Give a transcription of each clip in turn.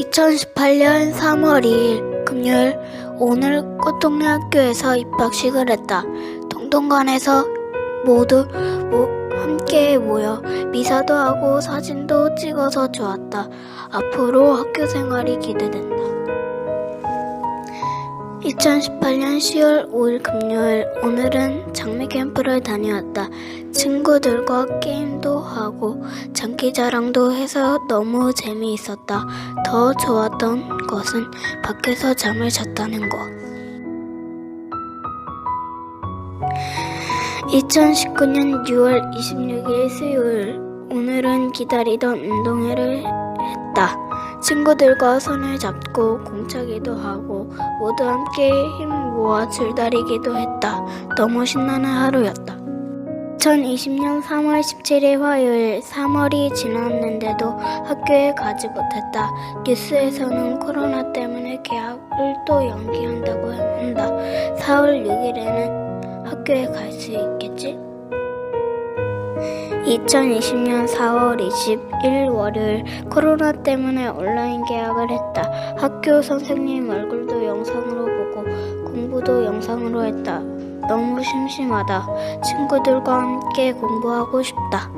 2018년 3월 2일 금요일 오늘 꽃동네학교에서 입학식을 했다. 동동관에서 모두 모, 함께 모여 미사도 하고 사진도 찍어서 좋았다. 앞으로 학교 생활이 기대된다. 2018년 10월 5일 금요일 오늘은 장미 캠프를 다녀왔다. 친구들과 게임도 하고 장기자랑도 해서 너무 재미있었다. 더 좋았던 것은 밖에서 잠을 잤다는 것. 2019년 6월 26일 수요일 오늘은 기다리던 운동회를 했다. 친구들과 손을 잡고 공차기도 하고 모두 함께 힘 모아 줄다리기도 했다. 너무 신나는 하루였다. 2020년 3월 17일 화요일 3월이 지났는데도 학교에 가지 못했다. 뉴스에서는 코로나 때문에 개학을 또 연기한다고 한다. 4월 6일에는 학교에 갈 수 있겠지? 2020년 4월 21일 월요일 코로나 때문에 온라인 개학을 했다. 학교 선생님 얼굴도 영상으로 보고 공부도 영상으로 했다. 너무 심심하다. 친구들과 함께 공부하고 싶다.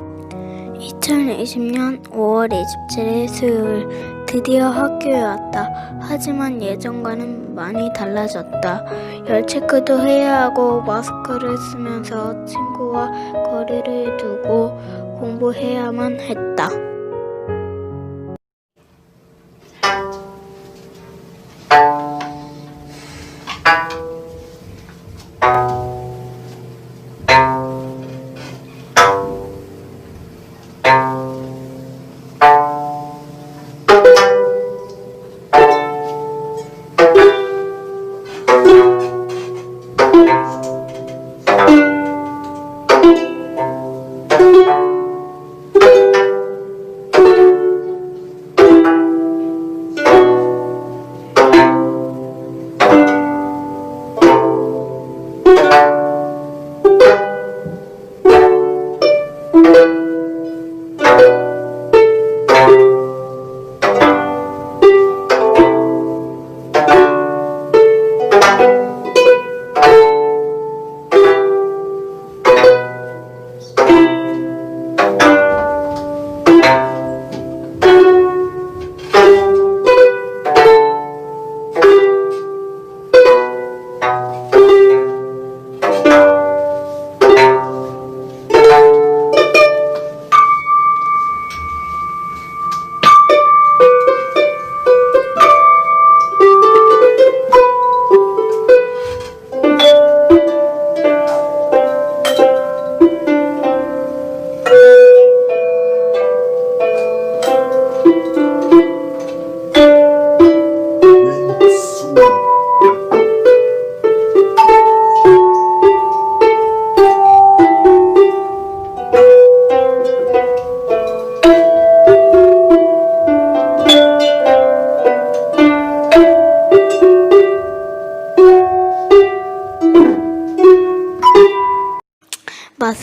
2020년 5월 27일 수요일 드디어 학교에 왔다. 하지만 예전과는 많이 달라졌다. 열 체크도 해야 하고 마스크를 쓰면서 친구와 거리를 두고 공부해야만 했다.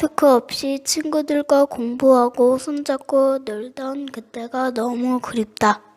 마스크 없이 친구들과 공부하고 손잡고 놀던 그때가 너무 그립다.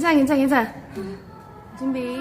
괜찮아 괜찮아 괜찮아. 준비.